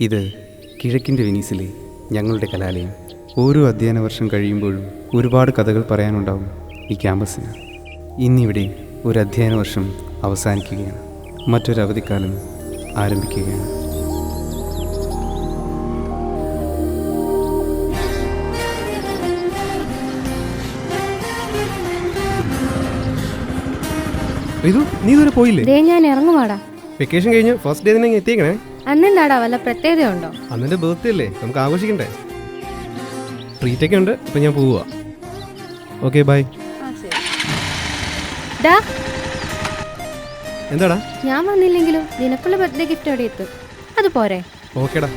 ഇത് കിഴക്കിന്റെ വെനീസിലെ ഞങ്ങളുടെ കലാലയം. ഓരോ അധ്യയന വർഷം കഴിയുമ്പോഴും ഒരുപാട് കഥകൾ പറയാനുണ്ടാവും ഈ ക്യാമ്പസിന്. ഇന്നിവിടെ ഒരു അധ്യയന വർഷം അവസാനിക്കുകയാണ്. മറ്റൊരു അവധിക്കാലം ആരംഭിക്കുകയാണ്. ഇത് നീ ഇതുവരെ പോയില്ലേ? ദേ ഞാൻ ഇറങ്ങുവാടാ. വെക്കേഷൻ കഴിഞ്ഞ് ഫസ്റ്റ് ഡേ തന്നെ എത്തിയേക്കണേ. അന്നെന്താടാ വല്ല പ്രത്യേകതയുണ്ടോ? അന്നെന്റെ ബർത്ത്ഡേ അല്ലേ? നമുക്ക് ആഘോഷിക്കണ്ടേ? ട്രീറ്റ് ഒക്കെ ഉണ്ട് അപ്പം ഞാൻ പോവുക ഓക്കെ ബൈ ഡാ എന്താടാ? ഞാൻ വന്നില്ലെങ്കിലും നിനക്കുള്ള ബർത്ത്ഡേ ഗിഫ്റ്റ് അവിടെ എത്തും? അത് പോരെ. ഓക്കേടാ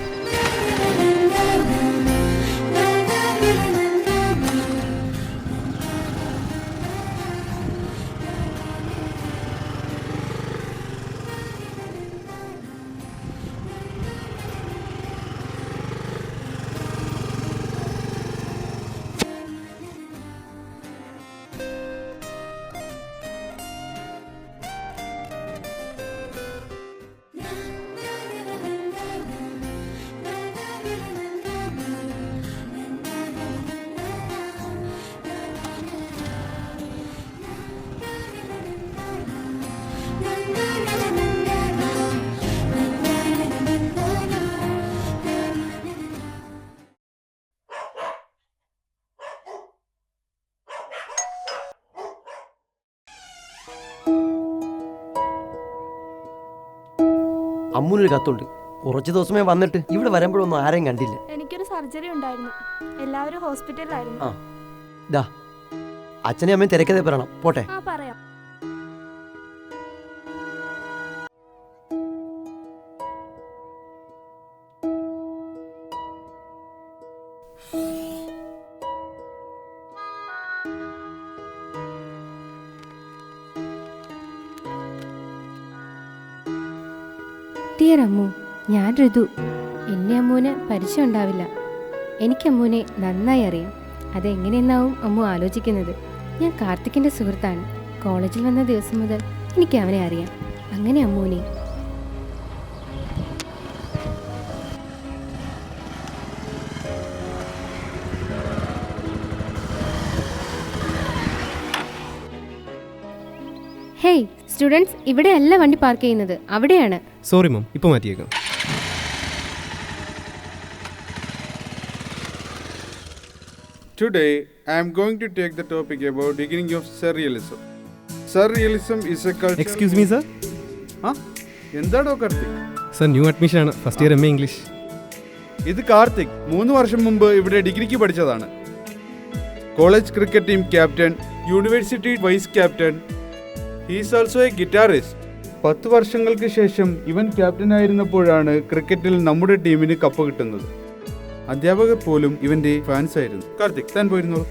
അമ്മൂനൊരു കത്തുണ്ട്. കുറച്ച് ദിവസമേ വന്നിട്ട് ഇവിടെ വരുമ്പോഴൊന്നും ആരെയും കണ്ടില്ല. എനിക്കൊരു സർജറി ഉണ്ടായിരുന്നു. എല്ലാവരും ഹോസ്പിറ്റലിലായിരുന്നു. ആ. ദാ. അച്ഛനെയും അമ്മയും തിരക്കതേ പറയണം. പോട്ടെ. ആ ഡിയർ അമ്മു ഞാൻ ഋതു. എന്നെ അമ്മൂന് പരിചയം ഉണ്ടാവില്ല. എനിക്ക് നന്നായി അറിയാം. അതെങ്ങനെയെന്നാവും അമ്മു ആലോചിക്കുന്നത്. ഞാൻ കാർത്തിക്കിന്റെ സുഹൃത്താണ്. കോളേജിൽ വന്ന ദിവസം മുതൽ എനിക്ക് അവനെ അറിയാം. അങ്ങനെ അമ്മൂനെ സ്റ്റുഡൻസ് ഇവിടെയല്ല വണ്ടി പാർക്ക് ചെയ്യുന്നത്. അവിടെയാണ്. സോറി മാം ഇപ്പൊ മാറ്റിയേക്കാം. Today, I am going to take the topic about beginning of surrealism. Surrealism is a culture. Excuse me sir ആ എന്താടോ കാർത്തിക്? സർ ന്യൂ അഡ്മിഷൻ ആണ്. First year M A English ഇത് കാർത്തിക് മൂന്ന് വർഷം മുമ്പ് ഇവിടെ ഡിഗ്രിക്ക് പഠിച്ചതാണ്. College cricket team captain university vice captain he's also a guitarist പത്ത് വർഷങ്ങൾക്ക് ശേഷം ഇവൻ ക്യാപ്റ്റൻ ആയിരുന്നപ്പോഴാണ് ക്രിക്കറ്റിൽ നമ്മുടെ ടീമിന് കപ്പ് കിട്ടുന്നത്. അധ്യാപകർ പോലും ഇവന്റെ ഫാൻസ് ആയിരുന്നു. കാർത്തിക് താൻ പോയിരുന്നു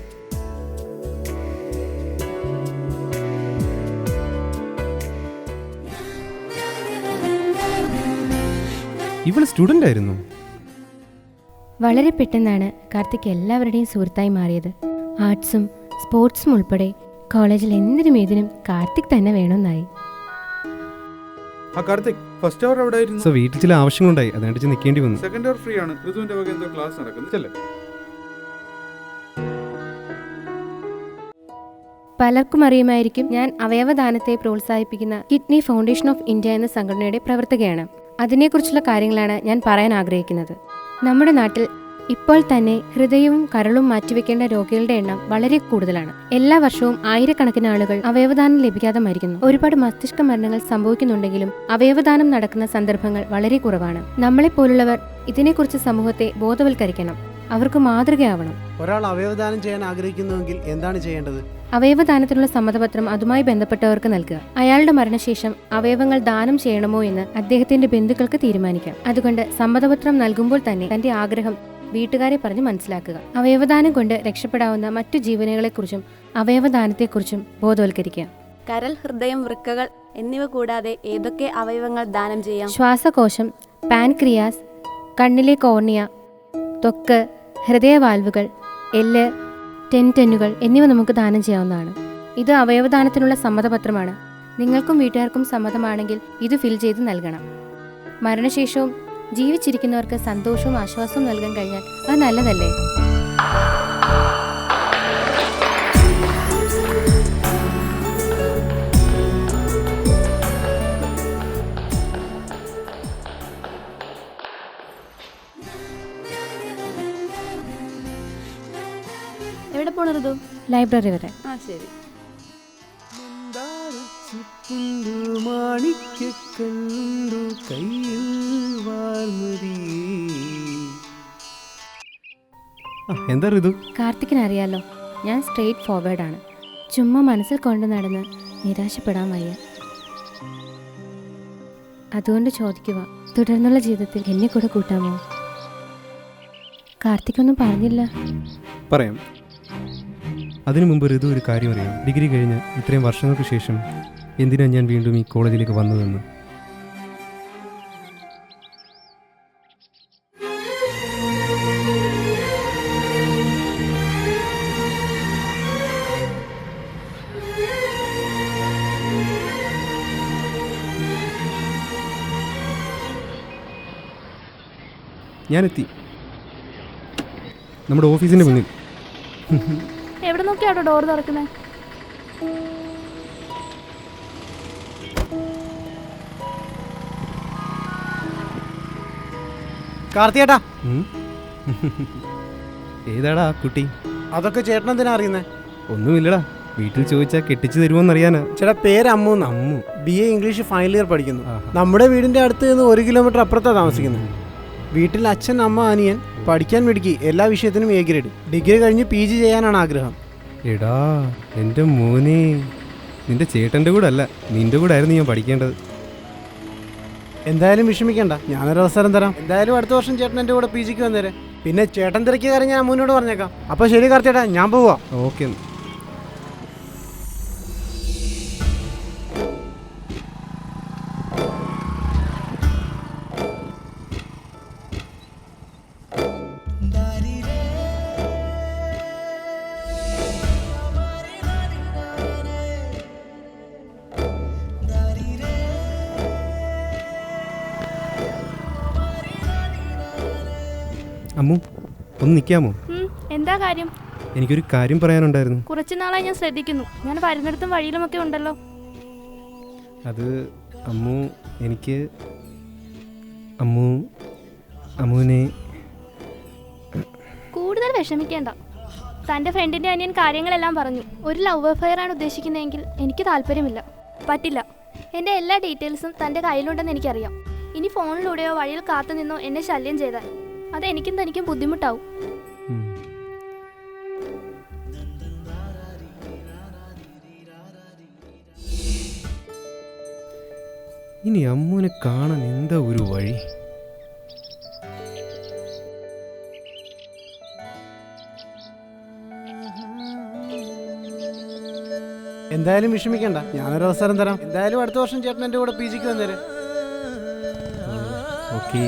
ഇവൾ സ്റ്റുഡന്റ് ആയിരുന്നു. വളരെ പെട്ടെന്നാണ് കാർത്തിക് എല്ലാവരുടെയും സുഹൃത്തായി മാറിയത്. ആർട്സും സ്പോർട്സും ഉൾപ്പെടെ കോളേജിൽ എന്തിനും ഏതിനും കാർത്തിക് തന്നെ വേണമെന്നായി ആ കാർത്തിക് ഫസ്റ്റ് അവർ അവിടെ ആയിരുന്നു? സോ വീട്ടിൽ ചില ആവശ്യങ്ങളുണ്ടായി. അതുകൊണ്ട് നിൽക്കേണ്ടി വന്നു. സെക്കൻഡ് അവർ ഫ്രീ ആണ്. ഋതുവിന്റെ വക എന്തോ ക്ലാസ് നടക്കുന്നു. ചെല്ലേ. പലർക്കും അറിയുമായിരിക്കും ഞാൻ അവയവദാനത്തെ പ്രോത്സാഹിപ്പിക്കുന്ന കിഡ്നി ഫൗണ്ടേഷൻ ഓഫ് ഇന്ത്യ എന്ന സംഘടനയുടെ പ്രവർത്തകയാണ്. അതിനെക്കുറിച്ചുള്ള കാര്യങ്ങളാണ് ഞാൻ പറയാൻ ആഗ്രഹിക്കുന്നത്. നമ്മുടെ നാട്ടിൽ ഇപ്പോൾ തന്നെ ഹൃദയവും കരളും മാറ്റിവെക്കേണ്ട രോഗികളുടെ എണ്ണം വളരെ കൂടുതലാണ്. എല്ലാ വർഷവും ആയിരക്കണക്കിന് ആളുകൾ അവയവദാനം ലഭിക്കാതെ മരിക്കുന്നു. ഒരുപാട് മസ്തിഷ്ക മരണങ്ങൾ സംഭവിക്കുന്നുണ്ടെങ്കിലും അവയവദാനം നടക്കുന്ന സന്ദർഭങ്ങൾ വളരെ കുറവാണ്. നമ്മളെപ്പോലുള്ളവർ ഇതിനെക്കുറിച്ച് സമൂഹത്തെ ബോധവൽക്കരിക്കണം. അവർക്ക് മാതൃകയാവണം. ഒരാൾ അവയവദാനം ചെയ്യാൻ ആഗ്രഹിക്കുന്നുവെങ്കിൽ എന്താണ് ചെയ്യേണ്ടത്? അവയവദാനത്തിനുള്ള സമ്മതപത്രം അതുമായി ബന്ധപ്പെട്ടവർക്ക് നൽകുക. അയാളുടെ മരണശേഷം അവയവങ്ങൾ ദാനം ചെയ്യണമോ എന്ന് അദ്ദേഹത്തിന്റെ ബന്ധുക്കൾക്ക് തീരുമാനിക്കാം. അതുകൊണ്ട് സമ്മതപത്രം നൽകുമ്പോൾ തന്നെ തന്റെ ആഗ്രഹം വീട്ടുകാരെ പറഞ്ഞ് മനസ്സിലാക്കുക. അവയവദാനം കൊണ്ട് രക്ഷപ്പെടാവുന്ന മറ്റു ജീവനുകളെക്കുറിച്ചും അവയവദാനത്തെക്കുറിച്ചും ബോധവൽക്കരിക്കുക. കരൽ ഹൃദയം വൃക്കകൾ എന്നിവ കൂടാതെ ഏതൊക്കെ അവയവങ്ങൾ ദാനം ചെയ്യാം? ശ്വാസകോശം പാൻക്രിയാസ് കണ്ണിലെ കോർണിയ ത്വക്ക് ഹൃദയവാൽവുകൾ എല്ല് ടെന്റെന്നുകൾ എന്നിവ നമുക്ക് ദാനം ചെയ്യാവുന്നതാണ്. ഇത് അവയവദാനത്തിനുള്ള സമ്മതപത്രമാണ്. നിങ്ങൾക്കും വീട്ടുകാർക്കും സമ്മതമാണെങ്കിൽ ഇത് ഫിൽ ചെയ്ത് നൽകണം. മരണശേഷവും ജീവിച്ചിരിക്കുന്നവർക്ക് സന്തോഷവും ആശ്വാസവും നൽകാൻ കഴിഞ്ഞാൽ അത് നല്ലതല്ലേ? എവിടെ പോണ ലൈബ്രറി വരെ. ആ ശരി. മാണിക്കക്കല്ലുണ്ടു കയ്യിൽ വാൽമുടി ആ എന്താ ഋതു കാർത്തിക്കിനറിയാലോ ഞാൻ സ്ട്രെയിറ്റ് ഫോർവേഡ് ആണ്. ചുമ്മാ മനസ്സിൽ കൊണ്ടു നടന്ന് നിരാശപ്പെടാൻ വയ്യ. അതുകൊണ്ട് ചോദിക്കുക തുടർന്നുള്ള ജീവിതത്തിൽ എന്നെ കൂടെ കൂട്ടാമോ? കാർത്തിക്കൊന്നും പറഞ്ഞില്ല. പറയാം. അതിനു മുമ്പ് ഋതു ഒരു കാര്യം അറിയാം. ഡിഗ്രി കഴിഞ്ഞ് ഇത്രയും വർഷങ്ങൾക്ക് ശേഷം എന്തിനാ ഞാൻ വീണ്ടും ഈ കോളേജിലേക്ക് വന്നതെന്ന്? ഞാനെത്തി. നമ്മുടെ ഓഫീസിന്റെ മുന്നിൽ. എവിടെ നോക്കിയാട്ടോ ഡോർ തുറക്കുന്നത് കാർത്തിയേട്ടാ. ഏതാടാ കുട്ടി? അതൊക്കെ ചേട്ടൻ എന്തിനാ അറിയുന്നേ? ഒന്നുമില്ലടാ. വീട്ടിൽ ചോദിച്ചാൽ കെട്ടിച്ചു തരുമോന്നറിയാനാ ചേട്ടാ പേര് Ammu Ammu. B A English final year പഠിക്കുന്നു. നമ്മുടെ വീടിന്റെ അടുത്ത് നിന്ന് ഒരു കിലോമീറ്റർ അപ്പുറത്താണ് താമസിക്കുന്നത്. വീട്ടിൽ അച്ഛൻ അമ്മ അനിയൻ പഠിക്കാൻ മിടുക്കി എല്ലാ വിഷയത്തിനും എ ഗ്രേഡ് ഡിഗ്രി കഴിഞ്ഞ് പി ജി ചെയ്യാനാണ് ആഗ്രഹം. എടാ എന്റെ മോനെ. നിന്റെ ചേട്ടന്റെ കൂടെ അല്ല നിന്റെ കൂടെ ആയിരുന്നു ഞാൻ പഠിക്കേണ്ടത്. എന്തായാലും വിഷമിക്കണ്ട. ഞാനൊരു അവസരം തരാം. എന്തായാലും അടുത്ത വർഷം ചേട്ടൻ എന്റെ കൂടെ പി ജിക്ക് വന്നേരെ. പിന്നെ ചേട്ടൻ തിരക്കിയ കാര്യം ഞാൻ മുന്നോട്ട് പറഞ്ഞേക്കാം. അപ്പോൾ ശരി കാർത്തിയേട്ടാ ഞാൻ പോവാ. ഓക്കെ അമ്മു ഒന്ന് നിൽക്കാമോ എന്താ കാര്യം? എനിക്കൊരു കാര്യം പറയാനുണ്ടായിരുന്നു. കുറച്ച് നാളായി ഞാൻ ശ്രദ്ധിക്കുന്നു. ഞാൻ വരുന്നിടത്തും വഴിയിലുമൊക്കെ ഉണ്ടല്ലോ. അത് അമ്മു എനിക്ക് അമ്മു അമ്മുവിനെ കൂടുതൽ വിഷമിക്കേണ്ട. തന്റെ ഫ്രണ്ടിന്റെ അനിയൻ കാര്യങ്ങളെല്ലാം പറഞ്ഞു. ഒരു ലവ് അഫയർ ആണ് ഉദ്ദേശിക്കുന്നതെങ്കിൽ എനിക്ക് താല്പര്യമില്ല. പറ്റില്ല. എന്റെ എല്ലാ ഡീറ്റെയിൽസും തന്റെ കയ്യിലുണ്ടെന്ന് എനിക്കറിയാം. ഇനി ഫോണിലൂടെയോ വഴിയിൽ കാത്തു നിന്നോ എന്നെ ശല്യം ചെയ്താൽ. അത് എനിക്കും തനിക്കും ബുദ്ധിമുട്ടാവും. ഇനി അമ്മുവിനെ കാണാൻ എന്താ ഒരു വഴി? എന്തായാലും വിഷമിക്കണ്ട. ഞാനൊരു അവസരം തരാം. എന്തായാലും അടുത്ത വർഷം ചേട്ടൻ എന്റെ കൂടെ പി ജിക്ക് വന്നേരെ. ഓക്കെ.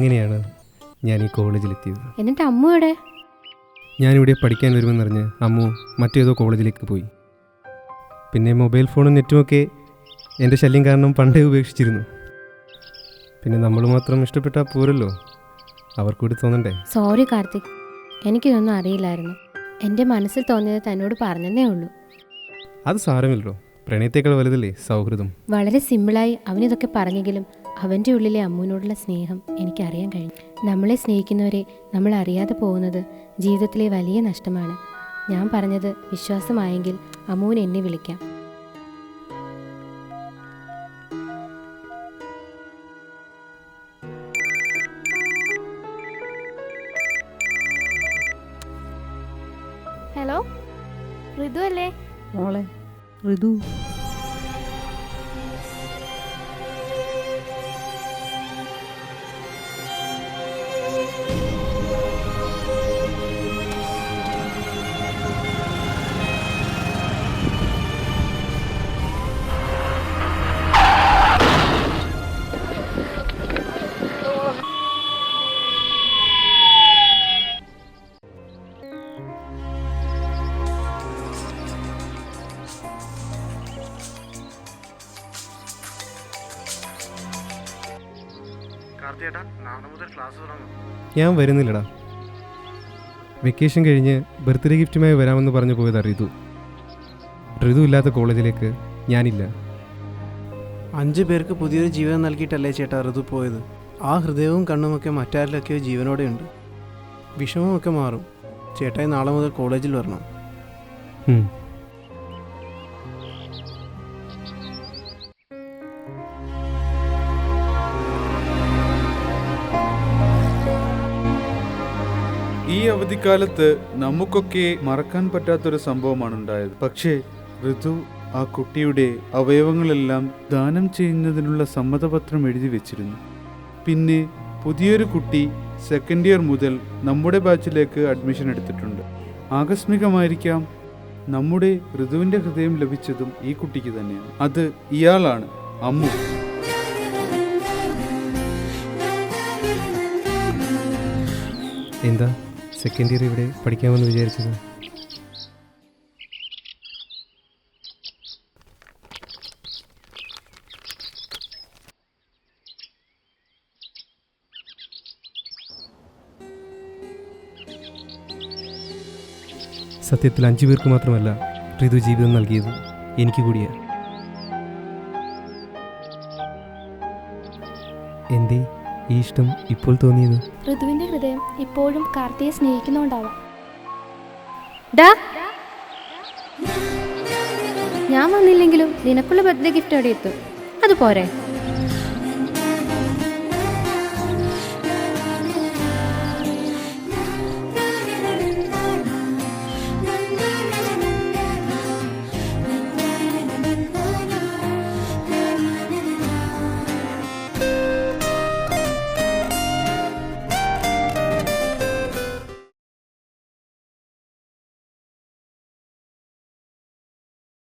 അങ്ങനെയാണ് ഞാൻ ഈ കോളേജിലെത്തിയത്. എന്നിട്ട് അമ്മ എവിടെ? ഞാനിവിടെ പഠിക്കാൻ വരുമെന്നറിഞ്ഞ് അമ്മു മറ്റേതോ കോളേജിലേക്ക് പോയി. പിന്നെ മൊബൈൽ ഫോണും നെറ്റുമൊക്കെ എന്റെ ശല്യം കാരണം പണ്ടേ ഉപേക്ഷിച്ചിരുന്നു. പിന്നെ നമ്മൾ മാത്രം ഇഷ്ടപ്പെട്ടാൽ പോരല്ലോ. അവർക്കൂടി തോന്നണ്ടേ? സോറി കാർത്തിക്. എനിക്കിതൊന്നും അറിയില്ലായിരുന്നു. എന്റെ മനസ്സിൽ തോന്നിയത് തന്നോട് പറഞ്ഞതേ ഉള്ളൂ. അത് സാരമില്ലല്ലോ. പ്രണയത്തേക്കാൾ വലുതല്ലേ സൗഹൃദം? വളരെ സിമ്പിളായി അവനിതൊക്കെ പറഞ്ഞെങ്കിലും അവന്റെ ഉള്ളിലെ അമ്മുവിനോടുള്ള സ്നേഹം എനിക്കറിയാൻ കഴിഞ്ഞു. നമ്മളെ സ്നേഹിക്കുന്നവരെ നമ്മൾ അറിയാതെ പോകുന്നത് ജീവിതത്തിലെ വലിയ നഷ്ടമാണ്. ഞാൻ പറഞ്ഞത് വിശ്വാസമായെങ്കിൽ അമ്മുവിന് എന്നെ വിളിക്കാം. ഹലോ ഋതു അല്ലേ മോളെ ഋതു ഞാൻ വരുന്നില്ലടാ. വെക്കേഷൻ കഴിഞ്ഞ് ബർത്ത്ഡേ ഗിഫ്റ്റുമായി വരാമെന്ന് പറഞ്ഞു പോയതാ ഋതു ഋതു ഇല്ലാത്ത കോളേജിലേക്ക് ഞാനില്ല. അഞ്ച് പേർക്ക് പുതിയൊരു ജീവിതം നൽകിയിട്ടല്ലേ ചേട്ടാ ഋതു പോയത്? ആ ഹൃദയവും കണ്ണുമൊക്കെ മറ്റാരിലൊക്കെയോ ജീവനോടെയുണ്ട്. വിഷമമൊക്കെ മാറും. ചേട്ടായി നാളെ മുതൽ കോളേജിൽ വരണം. അവധിക്കാലത്ത് നമുക്കൊക്കെ മറക്കാൻ പറ്റാത്തൊരു സംഭവമാണ് ഉണ്ടായത് പക്ഷേ ഋതു ആ കുട്ടിയുടെ അവയവങ്ങളെല്ലാം ദാനം ചെയ്യുന്നതിനുള്ള സമ്മതപത്രം എഴുതി വെച്ചിരുന്നു. പിന്നെ പുതിയൊരു കുട്ടി സെക്കൻഡ് ഇയർ മുതൽ നമ്മുടെ ബാച്ചിലേക്ക് അഡ്മിഷൻ എടുത്തിട്ടുണ്ട്. ആകസ്മികമായിരിക്കാം നമ്മുടെ ഋതുവിന്റെ ഹൃദയം ലഭിച്ചതും ഈ കുട്ടിക്ക് തന്നെയാണ്. അത് ഇയാളാണ് അമ്മു. എന്താ? സെക്കൻഡ് ഇയർ ഇവിടെ പഠിക്കാമെന്ന് വിചാരിച്ചത്. സത്യത്തിൽ അഞ്ചു പേർക്ക് മാത്രമല്ല ഋതു ജീവിതം നൽകിയത് എനിക്ക് കൂടിയാണ്. എന്തേ? ഈ ഇഷ്ടം ഇപ്പോൾ തോന്നിയത്? ഋതുവിന്റെ ഹൃദയം ഇപ്പോഴും കാർത്തിയെ സ്നേഹിക്കുന്നുണ്ടാവാം. ഡാ. ഞാൻ വന്നില്ലെങ്കിലും നിനക്കുള്ള ബർത്ത്ഡേ ഗിഫ്റ്റ് അവിടെ എത്തും അത് പോരെ.